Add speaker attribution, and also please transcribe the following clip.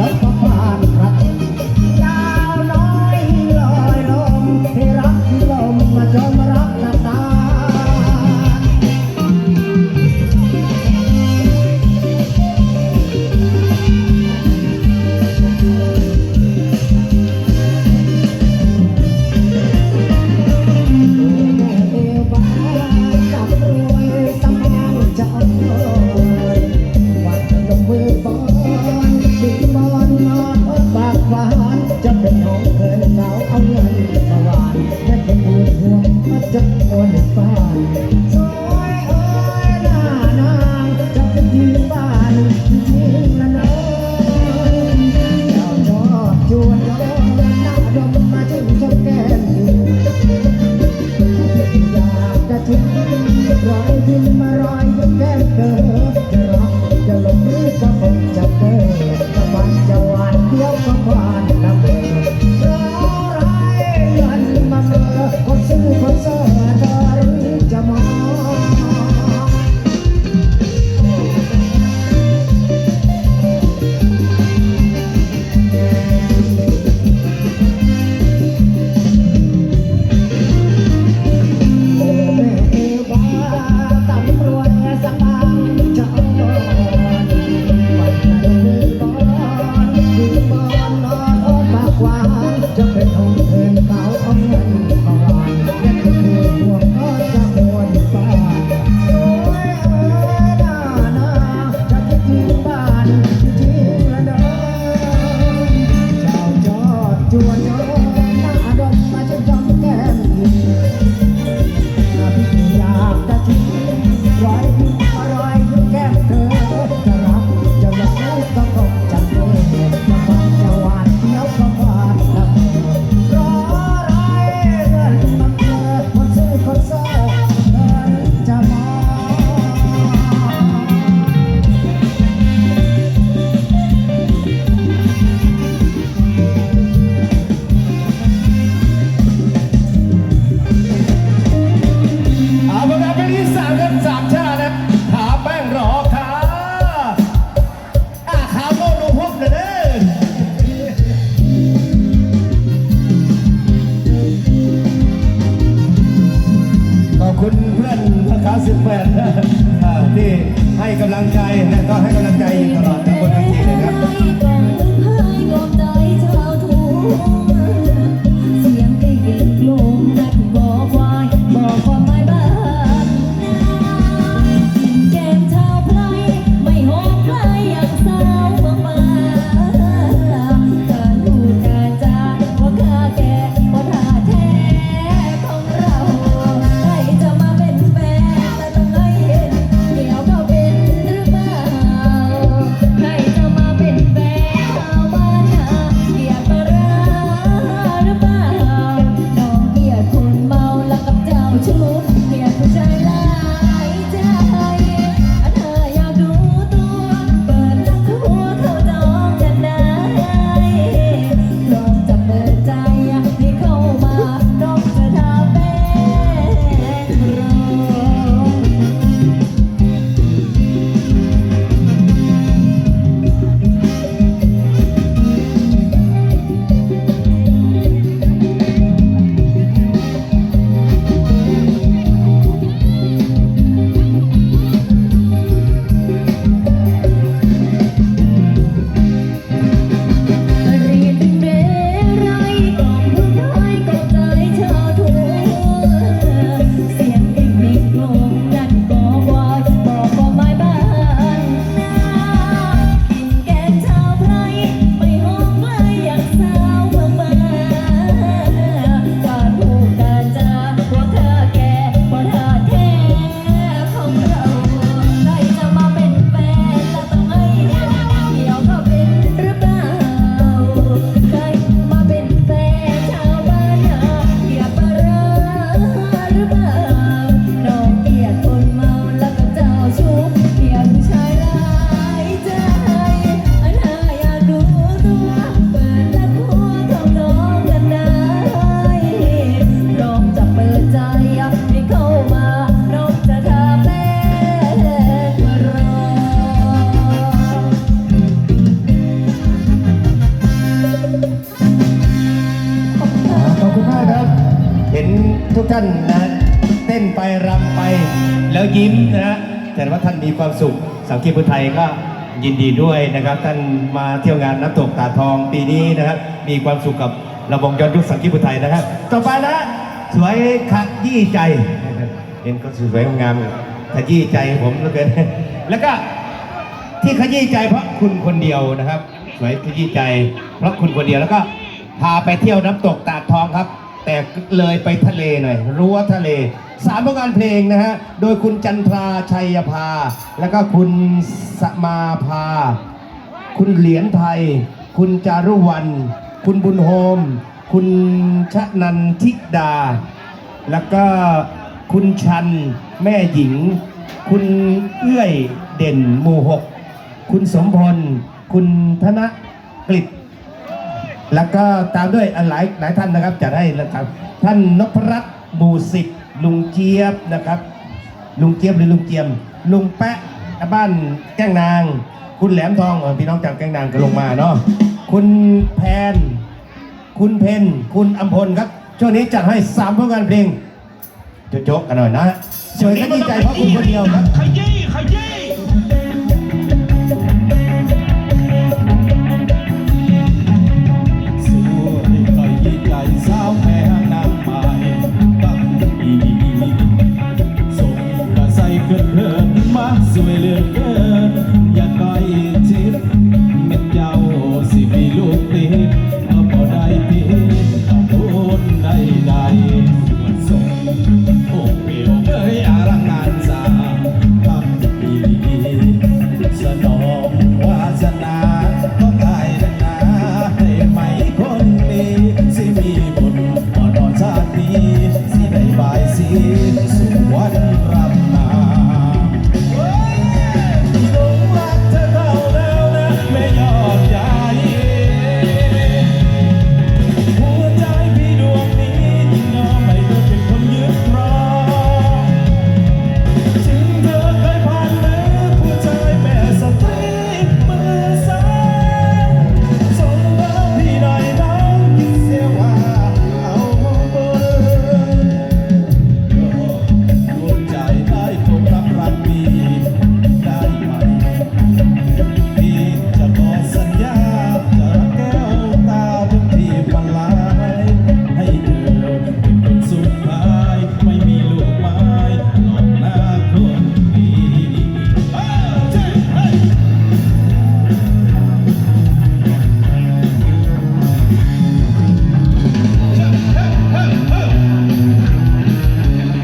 Speaker 1: ดี๋ จะโอนฟ้า จวนเนาะ ให้กำลังใจนะก็ให้กำลังใจ ทุกท่านนะ
Speaker 2: เต้นไปรำไปแล้วยิ้มนะฮะแต่ว่าท่านมีความสุขสังคีพุทธไทยก็ยินดีด้วยนะครับ ท่านมาเที่ยวงานน้ำตกตาทองปีนี้นะครับ มีความสุขกับระบงย้อนยุคสังคีพุทธไทยนะครับ ต่อไปนะสวยขยี้ใจเห็นก็สวยงามขยี้ใจผมเหลือเกินแล้วก็ที่ขยี้ใจเพราะคุณคนเดียวนะครับ สวยขยี้ใจ เพราะคุณคนเดียวแล้วก็พาไปเที่ยวน้ำตกตาดทองครับ แต่เลยไปทะเลหน่อยรั้วทะเลสามผลงานเพลงนะฮะ โดยคุณจันทราชัยภา แล้วก็คุณสมาภา คุณเหรียญไทย คุณจารุวรรณคุณบุญโฮม คุณชะนันทิดา แล้วก็คุณชันแม่หญิง คุณเอื้อยเด่นหมู่หก คุณสมพล คุณธนกฤษ แล้วก็ตามด้วยหลายหลายท่านนะครับจะให้นะครับ ท่านนพรัตน์หมู่สิบลุงเจี๊ยบนะครับ ลุงเจี๊ยบหรือลุงเจียม ลุงแปะบ้านแก้งนาง คุณแหลมทองพี่น้องจากแก้งนางก็ลงมาเนาะคุณแพน คุณเพนคุณอัมพลครับ ช่วงนี้จัดให้สามผลงานเพลงโจ๊กๆกันหน่อยนะสวยขยี้ใจเพราะคุณคนเดียวครับ
Speaker 3: ขยี้ขยี้ Deus.